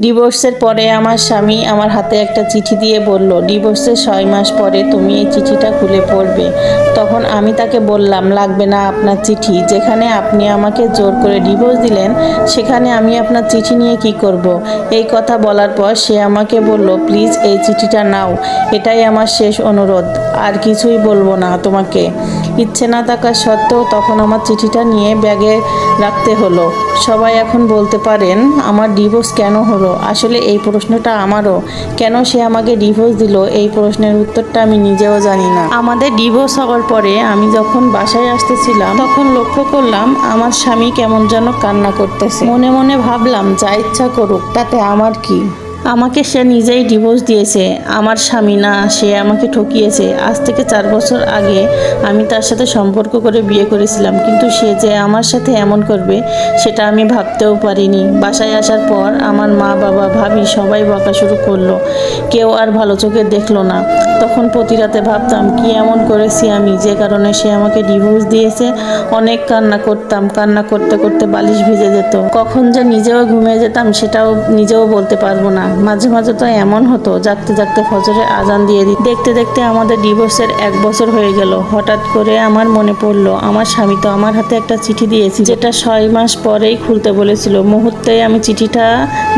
ডিভোর্সের পরে আমার স্বামী আমার হাতে একটা চিঠি দিয়ে বলল ডিভোর্সের ছয় মাস পরে তুমি এই চিঠিটা খুলে পড়বে। তখন আমি তাকে বললাম, লাগবে না আপনার চিঠি। যেখানে আপনি আমাকে জোর করে ডিভোর্স দিলেন, সেখানে আমি আপনার চিঠি নিয়ে কি করব। এই কথা বলার পর সে আমাকে বলল প্লিজ এই চিঠিটা নাও। এটাই আমার শেষ অনুরোধ। আর কিছুই বলব না তোমাকে। ইচ্ছে না থাকা সত্ত্বেও তখন আমার চিঠিটা নিয়ে ব্যাগে রাখতে হলো। সবাই এখন বলতে পারেন, আমার ডিভোর্স কেন হলো? আসলে এই প্রশ্নটা আমারও। কেন সে আমাকে ডিভোর্স দিল? এই প্রশ্নের উত্তরটা আমি নিজেও জানি না। আমাদের ডিভোর্স হওয়ার পরে আমি যখন বাসায় আসতেছিলাম, তখন লক্ষ্য করলাম আমার স্বামী কেমন যেন কান্না করতেছে। মনে মনে ভাবলাম, যা ইচ্ছা করুক, তাতে আমার কি? আমাকে সে নিজেই ডিভোর্স দিয়েছে। আমার স্বামী না, সে আমাকে ঠকিয়েছে। আজ থেকে চার বছর আগে আমি তার সাথে সম্পর্ক করে বিয়ে করেছিলাম। কিন্তু সে যে আমার সাথে এমন করবে, সেটা আমি ভাবতেও পারিনি। বাসায় আসার পর আমার মা, বাবা, ভাবি সবাই বকা শুরু করল। কেউ আর ভালো চোখে দেখল না। তখন প্রতি রাতে ভাবতাম, কি এমন করেছি আমি? যে কারণে সে আমাকে ডিভোর্স দিয়েছে। অনেক কান্না করতাম। কান্না করতে করতে বালিশ ভিজে যেত। কখন যে নিজেও ঘুমিয়ে যেতাম, সেটাও নিজেও বলতে পারব না। মাঝে মাঝে তো এমন হতো, জাগতে জাগতে ফজরে আজান দিয়ে দিই দেখতে দেখতে আমাদের ডিভোর্সের এক বছর হয়ে গেল। হঠাৎ করে আমার মনে পড়ল, আমার স্বামী তো আমার হাতে একটা চিঠি দিয়েছে যেটা ছয় মাস পরেই খুলতে বলেছিল। মুহূর্তে আমি চিঠিটা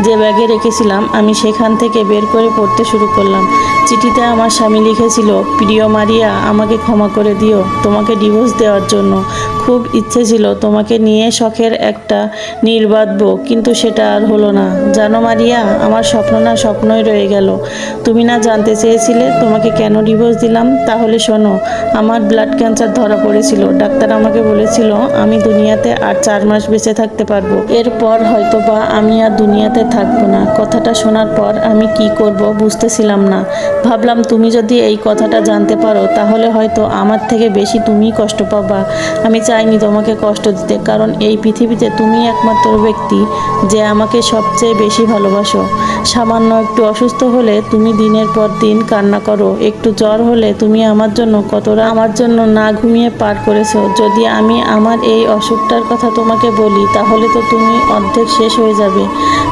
যে ব্যাগে রেখেছিলাম, আমি সেখান থেকে বের করে পড়তে শুরু করলাম। চিঠিতে আমার স্বামী লিখেছিল, প্রিয় মারিয়া, আমাকে ক্ষমা করে দিও তোমাকে ডিভোর্স দেওয়ার জন্য। খুব ইচ্ছে ছিল তোমাকে নিয়ে শখের একটা নীল বাঁধবো কিন্তু সেটা আর হলো না। জানো মারিয়া, আমার স্বপ্ন না স্বপ্নই রয়ে গেল। তুমি না জানতে চেয়েছিলে তোমাকে কেন ডিভোর্স দিলাম? তাহলে শোনো, আমার ব্লাড ক্যান্সার ধরা পড়েছিল। ডাক্তার আমাকে বলেছিল, আমি দুনিয়াতে আর চার মাস বেঁচে থাকতে পারব। এরপর হয়তো বা আমি আর দুনিয়াতে থাকব না। কথাটা শোনার পর আমি কি করব বুঝতেছিলাম না। ভাবলাম তুমি যদি এই কথাটা জানতে পারো, তাহলে হয়তো আমার থেকে বেশি তুমিই কষ্ট পাবা। আমি চাইনি তোমাকে কষ্ট দিতে, কারণ এই পৃথিবীতে তুমি একমাত্র ব্যক্তি যে আমাকে সবচেয়ে বেশি ভালোবাসো। সামান্য একটু অসুস্থ হলে তুমি দিনের পর দিন কান্না করো, একটু জ্বর হলে তুমি আমার জন্য কতটা আমার জন্য না ঘুমিয়ে পার করেছ। যদি আমি আমার এই অসুখটার কথা তোমাকে বলি, তাহলে তো তুমি অর্ধেক শেষ হয়ে যাবে।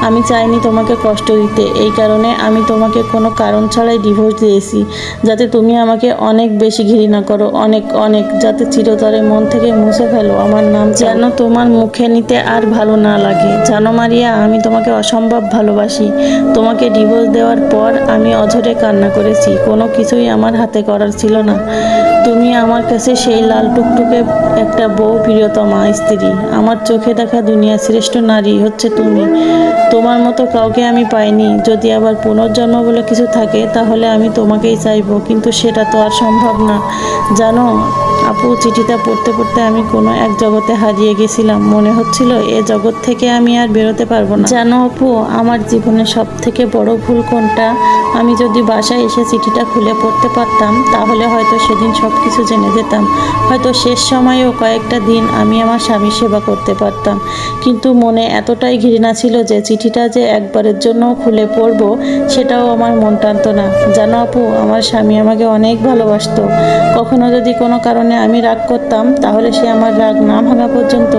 আমি চাইনি তোমাকে কষ্ট দিতে, এই কারণে আমি তোমাকে কোনো কারণ ছাড়াই ডিভোর্স দিয়েছি, যাতে তুমি আমাকে অনেক বেশি ঘৃণা করো, অনেক অনেক, যাতে চিরতরে মন থেকে মুছে ফেলো। আমার নাম যেন তোমার মুখে নিতে আর ভালো না লাগে। জানো মারিয়া, আমি তোমাকে অসম্ভব ভালোবাসি। তোমাকে ডিভোর্স দেওয়ার পর আমি অঝরে কান্না করেছি। কোনো কিছুই আমার হাতে করার ছিল না। কাছে সেই লাল টুকটুকে একটা বউ প্রিয়তমা স্ত্রী। আমার চোখে দেখা দুনিয়া শ্রেষ্ঠ নারী হচ্ছে তুমি। তোমার মতো কাউকে আমি পাইনি। যদি আবার পুনর্জন্ম বলে কিছু থাকে, তাহলে আমি তোমাকেই চাইব। কিন্তু সেটা তো আর সম্ভব না। জানো, আপু, চিঠিটা পড়তে পড়তে আমি কোনো এক জগতে হারিয়ে গেছিলাম। মনে হচ্ছিল এ জগৎ থেকে আমি আর বেরোতে পারব না। জানো আপু, আমার জীবনে সব থেকে বড় ভুল কোনটা? আমি যদি বাসায় এসে চিঠিটা খুলে পড়তে পারতাম, তাহলে হয়তো সেদিন সব কিছু জেনে যেতাম হয়তো শেষ সময়েও কয়েকটা দিন আমি আমার স্বামীর সেবা করতে পারতাম। কিন্তু মনে এতটাই ঘৃণা ছিল যে চিঠিটা যে একবারের জন্য খুলে পড়ব, সেটাও আমার মন টানতো না। জানো আপু, আমার স্বামী আমাকে অনেক ভালোবাসতো। কখনো যদি কোনো কারণে আমি রাগ করতাম, তাহলে সে আমার রাগ না ভাঙা পর্যন্ত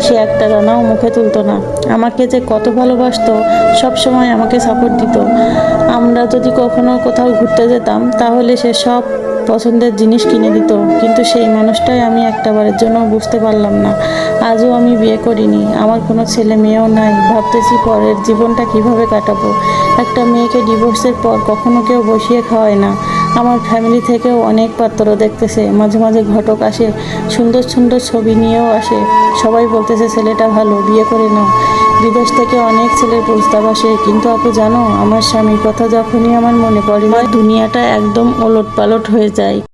সে একটা রানাও মুখে তুলতো না। আমাকে যে কত ভালোবাসতো, সব সময় আমাকে সাপোর্ট দিত। আমরা যদি কখনো কোথাও ঘুরতে যেতাম, তাহলে সে সব পছন্দের জিনিস কিনে দিত, কিন্তু সেই মানুষটাই আমি একটাবারের জন্য বুঝতে পারলাম না। আজও আমি বিয়ে করিনি, আমার কোনো ছেলে মেয়েও নাই, ভাবতেছি পরের জীবনটা কীভাবে কাটাবো। একটা মেয়েকে ডিভোর্সের পর কখনো কেউ বসিয়ে খাওয়ায় না। আমার ফ্যামিলি থেকেও অনেক পাত্র দেখতেছে। মাঝে মাঝে ঘটক আসে, সুন্দর সুন্দর ছবি নিয়েও আসে। সবাই বলতেছে, ছেলেটা ভালো, বিয়ে করে নাও। বিদেশ থেকে অনেক ছেলের প্রস্তাব আসে, কিন্তু আপু, জানো, আমার স্বামীর কথা যখনই আমার মনে পড়ে, দুনিয়াটা একদম ওলট পালট হয়ে যায়।